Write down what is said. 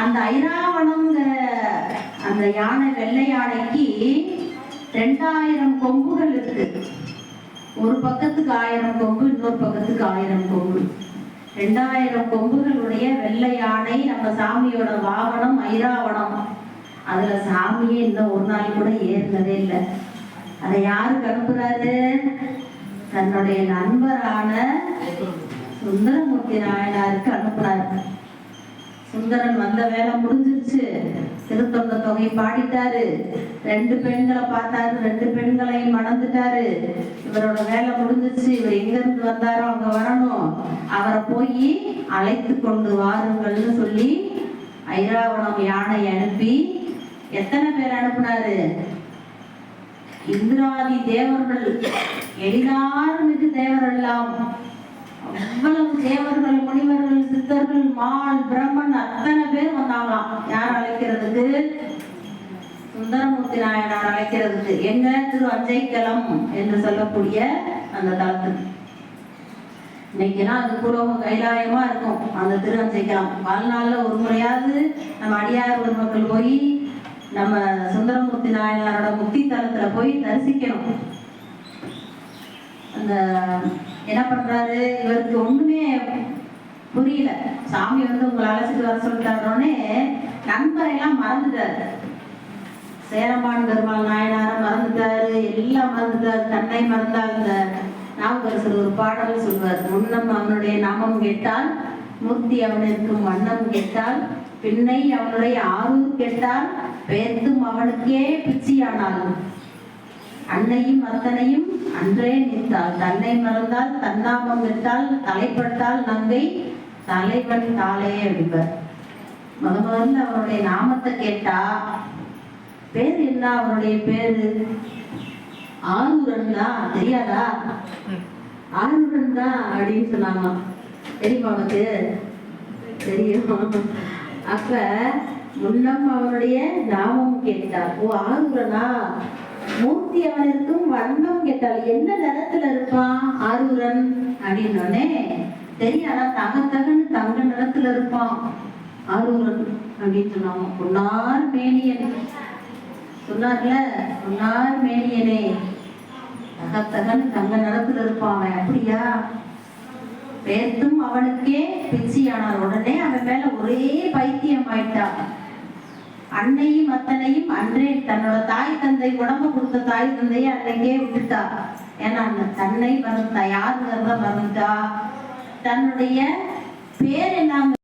அந்த ஐராவணங்கிற அந்த யானை வெள்ளை யானைக்கு ரெண்டாயிரம் கொம்புகள் இருக்கு. ஒரு பக்கத்துக்கு ஆயிரம் கொம்பு இன்னொரு பக்கத்துக்கு ஆயிரம் கொம்பு. ரெண்டாயிரம் கொம்புகளுடைய வெள்ளை யானை நம்ம சாமியோட வாகனம் ஐராவணம். அதுல சாமியே இன்னும் ஒரு நாள் கூட ஏறினதே இல்லை. அதை யாருக்கு அனுப்புறாரு தன்னுடைய நண்பரான சுந்தரமூர்த்தி நாயனாருக்கு அனுப்புனாரு. சுந்தரன் வந்த வேலை முடிஞ்சிருச்சு. திருத்தொண்ட தொகை பாடிட்டாரு. ரெண்டு பெண்களை பார்த்தாரு. ரெண்டு பெண்களையும் மணந்துட்டாரு. இவரோட வேலை முடிஞ்சிருச்சு. இவர் எங்க இருந்து வந்தாரோ அங்க வரணும். அவரை போய் அழைத்து கொண்டு வாருங்கள்னு சொல்லி ஐராவணம் யானை அனுப்பி எத்தனை பேர் அனுப்புனாரு? இந்திராதி தேவர்கள். எழிலார் மிகு தேவரெல்லாம். அவ்வளவு தேவர்கள் முனிவர்கள் சித்தர்கள் மான் பிரம்மன் அத்தனை பேர் வந்தாங்களாம். யார் அழைக்கிறதுக்கு? சுந்தரமூர்த்தி நாயனார் அழைக்கிறதுக்கு. எங்க திரு அஞ்சைக்கலம் என்று சொல்லக்கூடிய அந்த தலத்துக்கு இன்னைக்குனா அது புரோக கைலாயமா இருக்கும் அந்த திரு அஞ்சைக்கலம். வாழ்நாள்ல ஒரு முறையாவது நம்ம அடியார் மக்கள் போய் நம்ம சுந்தரமூர்த்தி நாயனாரோட முக்தி தலத்துல போய் தரிசிக்கணும். அந்த என்ன பண்றாரு? இவருக்கு ஒண்ணுமே புரியல. சாமி வந்து உங்களை அழைச்சிட்டு வர சொல்லிட்டாருனே நண்பரை எல்லாம் மறந்துட்டாரு. சேரம்பான் பெருமாள் நாயனார மறந்துட்டாரு. எல்லாம் மறந்துட்டாரு. தன்னை மறந்தால் இந்த நாவுக்கரசர் ஒரு பாடல் சொல்வார். முன்னம் அவனுடைய நாமம் கேட்டால் மூர்த்தி அவனிற்கும் வண்ணம் கேட்டால் பின்னை அவனுடைய ஆறு கேட்டால் பேர்த்தும் அவனுக்கே பிச்சியானாலும். அன்னையும் அத்தனையும் அன்றே நின்றாள். தன்னை மறந்தால் தன்னாமம் விட்டால் தலைப்பட்டால் நங்கை தலைவன் தாளே அப்படிப்பார் முத முதல்ல அவருடைய நாமத்தை கேட்டா பேர் என்ன அவருடைய பேரு? ஆரூரன் தான் தெரியாதா? ஆரூரன் தான் அப்படின்னு சொன்னாங்க தெரியுமா உனக்கு? தெரியும். அப்ப முன்னம் அவனுடைய நாமம் கேட்டார். ஓ ஆரூரனா? மூர்த்தி அவனுக்கும் வண்ணம் கேட்டால் என்ன நிறத்துல இருப்பான் ஆரூரன்? அப்படின்னோடனே தெரியாதா தக தகன்னு தங்க நிறத்துல இருப்பான் ஆரூரன்? அப்படின்னு சொன்னாங்க. பொன்னார் மேனியன். சொன்னார்ல பொன்னார் மேனியனே தகத்தகன் தங்க நிறத்துல இருப்பான் அவன். அப்படியா? பேர்த்தும் அவனுக்கே பிச்சியானார். உடனே அவன் மேல ஒரே பைத்தியம் ஆயிட்டான். அன்னையும் அத்தனையும் அன்றே தன்னோட தாய் தந்தை உடம்பு கொடுத்த தாய் தந்தையை அன்னைக்கே விட்டுட்டா. ஏன்னா அந்த தன்னை மறந்தா? யாருங்கிறத மறந்துட்டா. தன்னுடைய பேர் என்ன